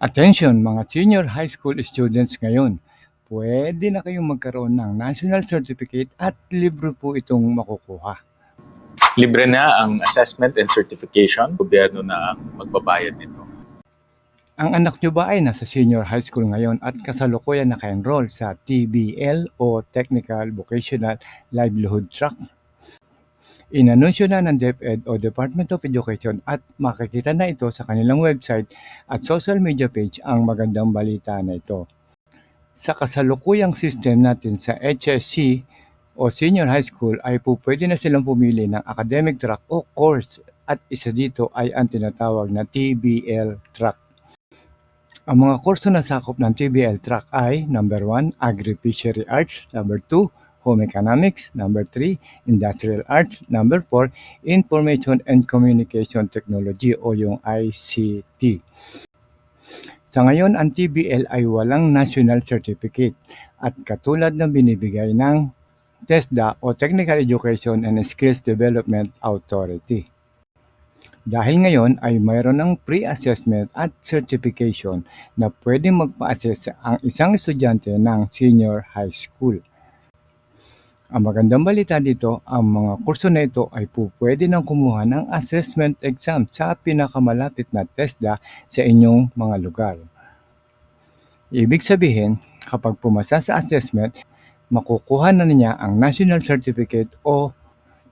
Attention mga senior high school students ngayon, pwede na kayong magkaroon ng national certificate at libre po itong makukuha. Libre na ang assessment and certification. Gobyerno na ang magbabayad nito. Ang anak nyo ba ay nasa senior high school ngayon at kasalukuyan naka-enroll sa TBL o Technical Vocational Livelihood Track? Inanunsyo na ng DepEd o Department of Education at makikita na ito sa kanilang website at social media page ang magandang balita na ito. Sa kasalukuyang system natin sa HSC o senior high school ay po pwede na silang pumili ng academic track o course at isa dito ay ang tinatawag na TBL track. Ang mga kurso na sakop ng TBL track ay number 1, Agri-Fishery Arts, number 2, Home Economics, number 3, Industrial Arts, number 4, Information and Communication Technology o yung ICT. Sa ngayon, ang TBL ay walang national certificate at katulad ng binibigay ng TESDA o Technical Education and Skills Development Authority. Dahil ngayon ay mayroon ng pre-assessment at certification na pwedeng magpa-assess ang isang estudyante ng senior high school. Ang magandang balita dito, ang mga kurso na ito ay po pwede nang kumuha ng assessment exam sa pinakamalapit na TESDA sa inyong mga lugar. Ibig sabihin, kapag pumasa sa assessment, makukuha na niya ang National Certificate o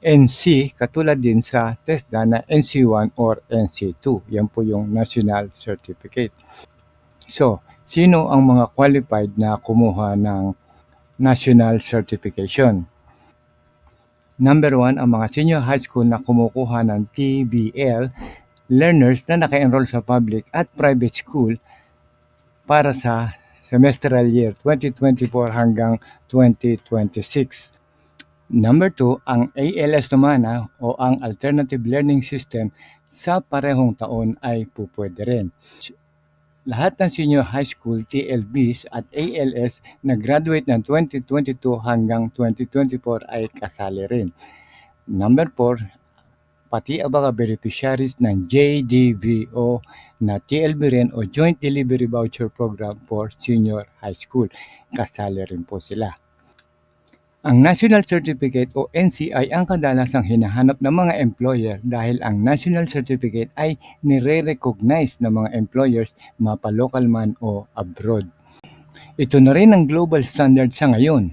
NC katulad din sa TESDA na NC1 or NC2. Yan po yung National Certificate. So, sino ang mga qualified na kumuha ng National Certification? Number one, ang mga senior high school na kumukuha ng TBL, learners na naka-enroll sa public at private school para sa semestral year 2024 hanggang 2026. Number 2, ang ALS naman ah, o ang Alternative Learning System sa parehong taon ay pupwede rin. Lahat ng senior high school TLBs at ALS na graduate ng 2022 hanggang 2024 ay kasali rin. Number 4, pati ang mga beneficiaries ng JDVO na TLB rin o Joint Delivery Voucher Program for Senior High School. Kasali rin po sila. Ang National Certificate o NCI ang kadalasang hinahanap ng mga employer dahil ang National Certificate ay nire-recognize ng mga employers mapa-local man o abroad. Ito na rin ang global standard sa ngayon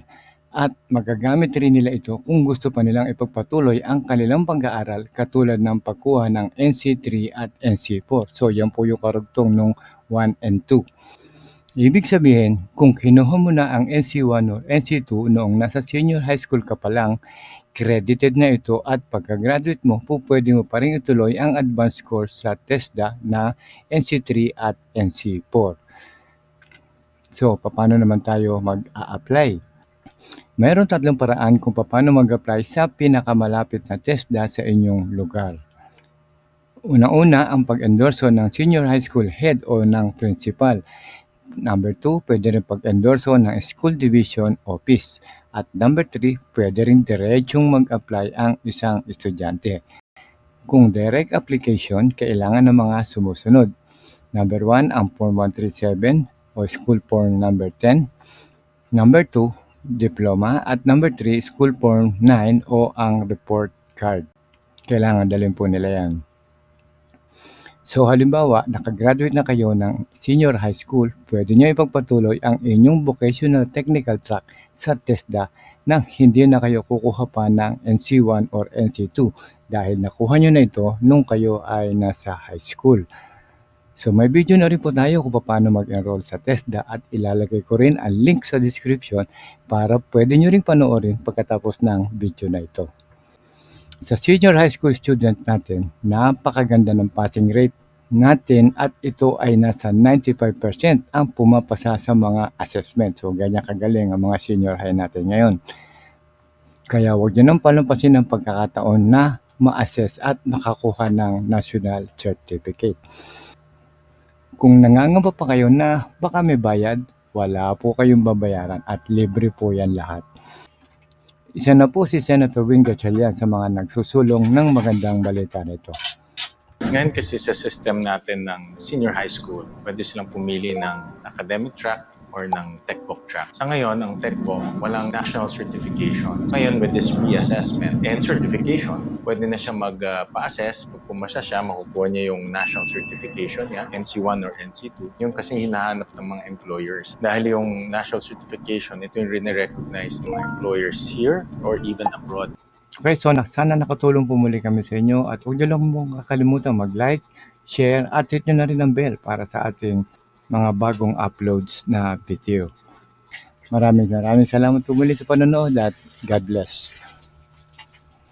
at magagamit rin nila ito kung gusto pa nilang ipagpatuloy ang kanilang pag-aaral katulad ng pagkuha ng NC3 at NC4. So yan po yung karugtong nung 1 and 2. Ibig sabihin, kung kinuha mo na ang NC1 o NC2 noong nasa senior high school ka pa lang, credited na ito at pagka-graduate mo, po pwede mo pa rin ituloy ang advanced course sa TESDA na NC3 at NC4. So, paano naman tayo mag-a-apply? Mayroon tatlong paraan kung paano mag-apply sa pinakamalapit na TESDA sa inyong lugar. Una-una ang pag-endorso ng senior high school head o ng principal. Number 2, pwede rin pag-endorso ng school division office. At number 3, pwede rin diretsong mag-apply ang isang estudyante. Kung direct application, kailangan ng mga sumusunod. Number 1, ang Form 137 o School Form number 10. Number 2, diploma. At number 3, School Form 9 o ang report card. Kailangan dalhin po nila yan. So halimbawa, nakagraduate na kayo ng senior high school, pwede nyo ipagpatuloy ang inyong vocational technical track sa TESDA nang hindi na kayo kukuha pa ng NC1 or NC2 dahil nakuha nyo na ito nung kayo ay nasa high school. So may video na rin po tayo kung paano mag-enroll sa TESDA at ilalagay ko rin ang link sa description para pwede nyo rin panoorin pagkatapos ng video na ito. Sa senior high school student natin, napakaganda ng passing rate natin at ito ay nasa 95% ang pumapasa sa mga assessment. So ganyan kagaling ang mga senior high natin ngayon. Kaya huwag nyo nang palampasin ang pagkakataon na ma-assess at makakuha ng national certificate. Kung nangangamba pa kayo na baka may bayad, wala po kayong babayaran at libre po yan lahat. Isa na po si Senator Wing Gatchalian sa mga nagsusulong ng magandang balita nito. Ngayon kasi sa system natin ng senior high school, pwede silang pumili ng academic track or ng TechVoc track. Sa ngayon, ang TechVoc, walang national certification. Ngayon, with this free assessment and certification, pwede na siya mag-pa-assess. Pag pumasa siya, makukuha niya yung national certification niya, NC1 or NC2. Yung kasi hinahanap ng mga employers. Dahil yung national certification, ito yung rin-recognize ng mga employers here or even abroad. Okay, so na, sana nakatulong po muli kami sa inyo at huwag niyo lang mong kakalimutan mag-like, share at hit nyo na rin ang bell para sa ating mga bagong uploads na video. Maraming maraming salamat po sa panonood at God bless.